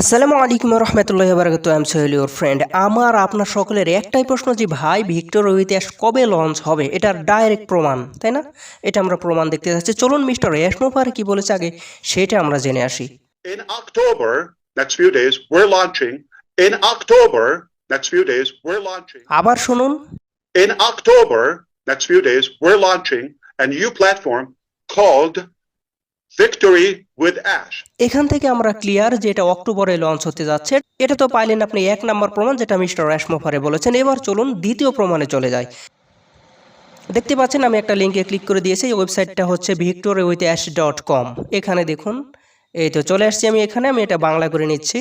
আসসালামু আলাইকুম রহমতুল্লাহ বারকাত আম Sohel your friend আমার আপনার সকলের একটাই প্রশ্ন যে ভাই ভিক্টর ইতিহাস কবে লঞ্চ হবে? এটার ডাইরেক্ট প্রমাণ তাই না? এটা আমরা প্রমাণ দেখতে যাচ্ছি। চলুন মিস্টার এসমোফার কি বলেছে আগে সেটা আমরা জেনে আসি। In October, next few days, we're launching. In October, next few days, we're launching. আবার শুনুন। In October, next few days, we're launching a new platform called এখান থেকে আমরা ক্লিয়ার যে এটা অক্টোবরে লঞ্চ হতে যাচ্ছে, এটা তো পাইলেন আপনি এক নম্বর প্রমাণ যেটা মিস্টার এসমোফারে বলেছেন। এবার চলুন দ্বিতীয় প্রমাণে চলে যাই। দেখতে পাচ্ছেন, আমি একটা লিঙ্কে ক্লিক করে দিয়েছি, এই ওয়েবসাইটটা হচ্ছে victory with ash dot com এখানে দেখুন, এই তো চলে আসছি আমি এখানে, আমি এটা বাংলা করে নিচ্ছি।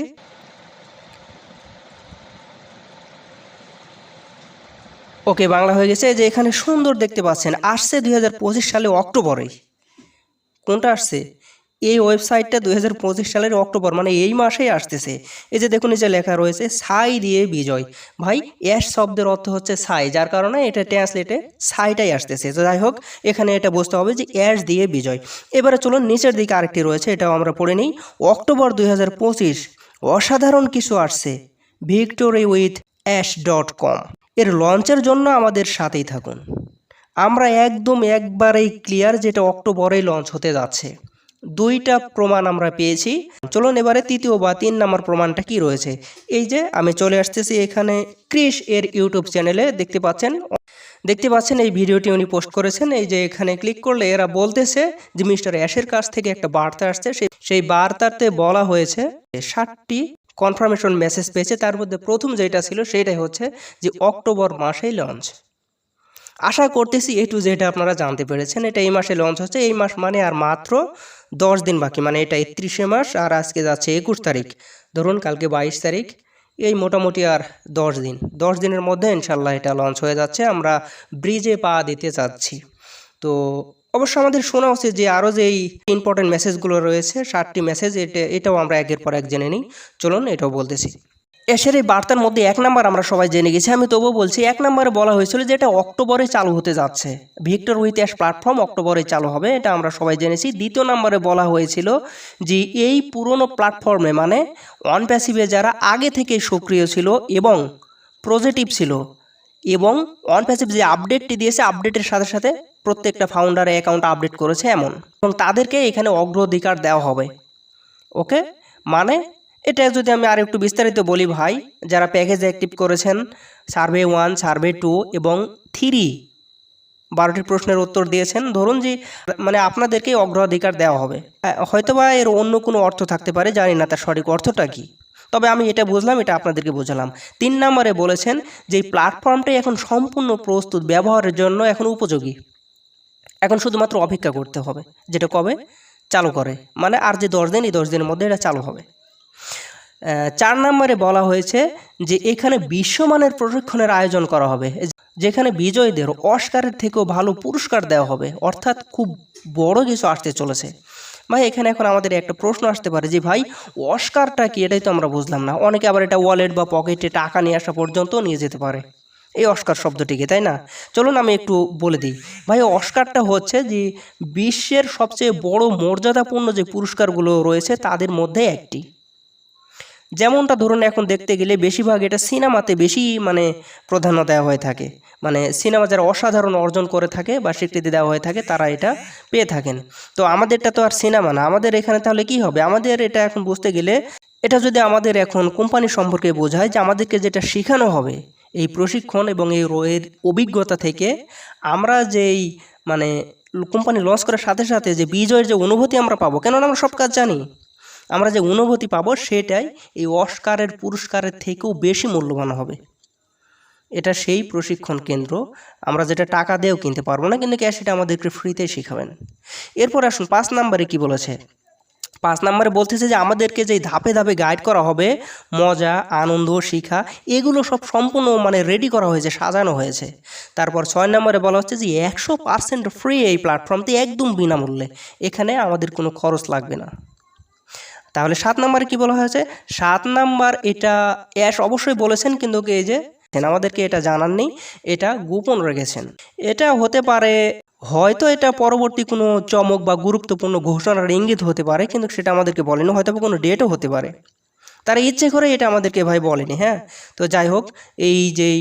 ওকে বাংলা হয়ে গেছে যে এখানে সুন্দর দেখতে পাচ্ছেন, আসছে দুই হাজার পঁচিশ সালে অক্টোবরেই কোনটা আসছে? এই ওয়েবসাইটটা দুই হাজার পঁচিশ সালের অক্টোবর মানে এই মাসেই আসতেছে। এই যে দেখুন, এই যে লেখা রয়েছে সাই দিয়ে বিজয়। ভাই, অ্যাশ শব্দের অর্থ হচ্ছে সাই যার কারণে এটা ট্রান্সলেটে সাইটাই আসতেছে। তো যাই হোক, এখানে এটা বুঝতে হবে যে অ্যাশ দিয়ে বিজয়। এবারে চলুন, নিচের দিকে আরেকটি রয়েছে, এটাও আমরা পড়ে নিই। অক্টোবর দুই হাজার পঁচিশ, অসাধারণ কিছু আসছে, victory with ash dot com. এর লঞ্চের জন্য আমাদের সাথেই থাকুন। আমরা একদম একবারেই ক্লিয়ার যেটা অক্টোবরেই লঞ্চ হতে যাচ্ছে। দুইটা প্রমাণ আমরা পেয়েছি। চলুন এবারে তৃতীয় বা তিন নম্বর প্রমাণটা কি রয়েছে? এই যে আমি চলে আসতেছি এখানে ক্রিস এর ইউটিউব চ্যানেলে দেখতে পাচ্ছেন? দেখতে পাচ্ছেন এই ভিডিওটি উনি পোস্ট করেছেন। এই যে এখানে ক্লিক করলে এরা বলতেছে যে মিস্টার অ্যাশের কাছ থেকে একটা বার্তা আসছে। সেই সেই বার্তাতে বলা হয়েছে ষাটটি কনফার্মেশন মেসেজ পেয়েছে। তার মধ্যে প্রথম যেটা ছিল সেটাই হচ্ছে যে অক্টোবর মাসেই লঞ্চ আশা করতেছি এ টু জেড আপনারা জানতে পেরেছেন, এটা এই মাসে লঞ্চ হচ্ছে। এই মাস মানে আর মাত্র দশ দিন বাকি মানে এটা একত্রিশে মাস আর আজকে যাচ্ছে একুশ তারিখ। ধরুন কালকে বাইশ তারিখ, এই মোটামুটি আর দশ দিন। দশ দিনের মধ্যে ইনশাল্লাহ এটা লঞ্চ হয়ে যাচ্ছে, আমরা ব্রিজে পা দিতে চাচ্ছি। তো অবশ্য আমাদের শোনা উচিত যে আরও যে এই ইম্পর্টেন্ট মেসেজগুলো রয়েছে ষাটটি মেসেজ এটা, এটাও আমরা একের পর এক জেনে নিই। চলুন এটাও বলতেছি। এসের এই বার্তার মধ্যে এক নাম্বার আমরা সবাই জেনে গেছি। আমি তবুও বলছি, এক নম্বরে বলা হয়েছিল যে এটা অক্টোবরে চালু হতে যাচ্ছে। ভিক্টর অ্যাশ প্ল্যাটফর্ম অক্টোবরে চালু হবে, এটা আমরা সবাই জেনেছি। দ্বিতীয় নম্বরে বলা হয়েছিল যে এই পুরনো প্ল্যাটফর্মে মানে অন প্যাসিভে যারা আগে থেকে সক্রিয় ছিল এবং পজিটিভ ছিল এবং অন প্যাসিভ যে আপডেটটি দিয়েছে, আপডেটের সাথে সাথে প্রত্যেকটা ফাউন্ডার অ্যাকাউন্ট আপডেট করেছে এমন। এবং তাদেরকে এখানে অগ্রাধিকার দেওয়া হবে। ওকে? মানে এটা যদি আমি আর একটু বিস্তারিত বলি ভাই যারা প্যাকেজ অ্যাক্টিভ করেছেন সার্ভে ওয়ান সার্ভে টু এবং থ্রি বারোটি প্রশ্নের উত্তর দিয়েছেন ধরুন যে মানে আপনাদেরকে অগ্রাধিকার দেওয়া হবে। হ্যাঁ, হয়তোবা এর অন্য কোনো অর্থ থাকতে পারে জানি না তার সঠিক অর্থটা কী। তবে আমি এটা বুঝলাম এটা আপনাদেরকে বোঝালাম। তিন নম্বরে বলেছেন যে এই প্ল্যাটফর্মটাই এখন সম্পূর্ণ প্রস্তুত ব্যবহারের জন্য এখন উপযোগী। এখন শুধুমাত্র অপেক্ষা করতে হবে যেটা কবে? চালু করে। মানে আর যে দশ দিন এই দশ দিনের মধ্যে এটা চালু হবে। চার নম্বরে বলা হয়েছে যে এখানে বিশ্বমানের প্রশিক্ষণের আয়োজন করা হবে যেখানে বিজয়ীদের অস্কারের থেকেও ভালো পুরস্কার দেওয়া হবে, অর্থাৎ খুব বড় কিছু আসতে চলেছে। ভাই, এখানে এখন আমাদের একটা প্রশ্ন আসতে পারে যে, ভাই, অস্কারটা কি? এটাই তো আমরা বুঝলাম না। অনেকে আবার এটা ওয়ালেট বা পকেটে টাকা নিয়ে আসা পর্যন্ত নিয়ে যেতে পারে। এই অস্কার শব্দটিকে, তাই না? চলুন আমি একটু বলে দিই। ভাই, অস্কারটা হচ্ছে যে বিশ্বের সবচেয়ে বড় মর্যাদাপূর্ণ যে পুরস্কারগুলো রয়েছে, তাদের মধ্যে একটি। যেমনটা ধরুন এখন দেখতে গেলে বেশিরভাগ এটা সিনেমাতে বেশি মানে প্রাধান্য দেওয়া হয়ে থাকে। মানে সিনেমা যারা অসাধারণ অর্জন করে থাকে বা স্বীকৃতি দেওয়া হয়ে থাকে, তারা এটা পেয়ে থাকেন। তো আমাদেরটা তো আর সিনেমা না। আমাদের এখানে তাহলে কি হবে? আমাদের এটা এখন বুঝতে গেলে এটা যদি আমাদের এখন কোম্পানি সম্পর্কে বোঝায় যে আমাদেরকে যেটা শেখানো হবে, এই প্রশিক্ষণ এবং এই রোয়ের অভিজ্ঞতা থেকে আমরা যেই মানে কোম্পানি লঞ্চ করার সাথে সাথে যে বিজয়ের যে অনুভূতি আমরা পাবো, কেননা আমরা সব কাজ জানি। আমরা যে অনুভূতি পাবো সেটাই এই অস্কারের পুরস্কারের থেকেও বেশি মূল্যবান হবে। এটা সেই প্রশিক্ষণ কেন্দ্র। আমরা যেটা টাকা দিয়েও কিনতে পারব না, কিন্তু ক্যাশ এটা আমাদেরকে ফ্রিতেই শেখাবেন। এরপর আসুন, পাঁচ নাম্বারে কি বলেছে? পাঁচ নম্বরে বলতেছে যে আমাদেরকে যে ধাপে ধাপে গাইড করা হবে, মজা, আনন্দ, শিখা, এগুলো সব সম্পূর্ণ মানে রেডি করা হয়েছে, সাজানো হয়েছে। তারপর ছয় নম্বরে বলা হচ্ছে যে একশো পার্সেন্ট ফ্রি এই প্ল্যাটফর্মটি একদম বিনামূল্যে। এখানে আমাদের কোনো খরচ লাগবে না। তাহলে সাত নম্বরে কি বলা হয়েছে? সাত নাম্বার এটা অ্যাশ অবশ্যই বলেছেন, কিন্তু এই যে আমাদেরকে এটা জানান নেই। এটা গোপন রেখেছেন। এটা হতে পারে, হয়তো এটা পরবর্তী কোনো চমক বা গুরুত্বপূর্ণ ঘোষণার ইঙ্গিত হতে পারে, কিন্তু সেটা আমাদেরকে বলেনি হয়তো কোনো ডেটও হতে পারে। তারা ইচ্ছে করে এটা আমাদেরকে ভাই বলেনি হ্যাঁ? তো যাই হোক, এই যেই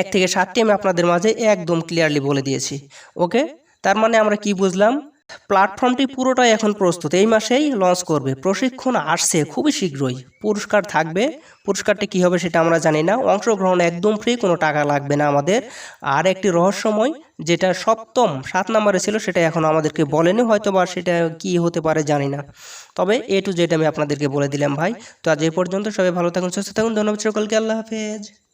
এক থেকে সাতটি আমি আপনাদের মাঝে একদম ক্লিয়ারলি বলে দিয়েছি। ওকে? তার মানে আমরা কি বুঝলাম? প্ল্যাটফর্মটি পুরোটাই এখন প্রস্তুত। এই মাসেই লঞ্চ করবে। প্রশিক্ষণ আসছে খুবই শীঘ্রই। পুরস্কার থাকবে। পুরস্কারটি কী হবে সেটা আমরা জানি না। অংশগ্রহণ একদম ফ্রি কোনো টাকা লাগবে না আমাদের। আর একটি রহস্যময়, যেটা সপ্তম, সাত নম্বরে ছিল, সেটা এখন আমাদেরকে বলেনি হয়তো বা সেটা কি হতে পারে জানি না। তবে এ টু জেড আমি আপনাদেরকে বলে দিলাম ভাই। তো আজ এই পর্যন্ত সবাই ভালো থাকুন, সুস্থ থাকুন, ধন্যবাদ সকলকে, আল্লাহ হাফেজ।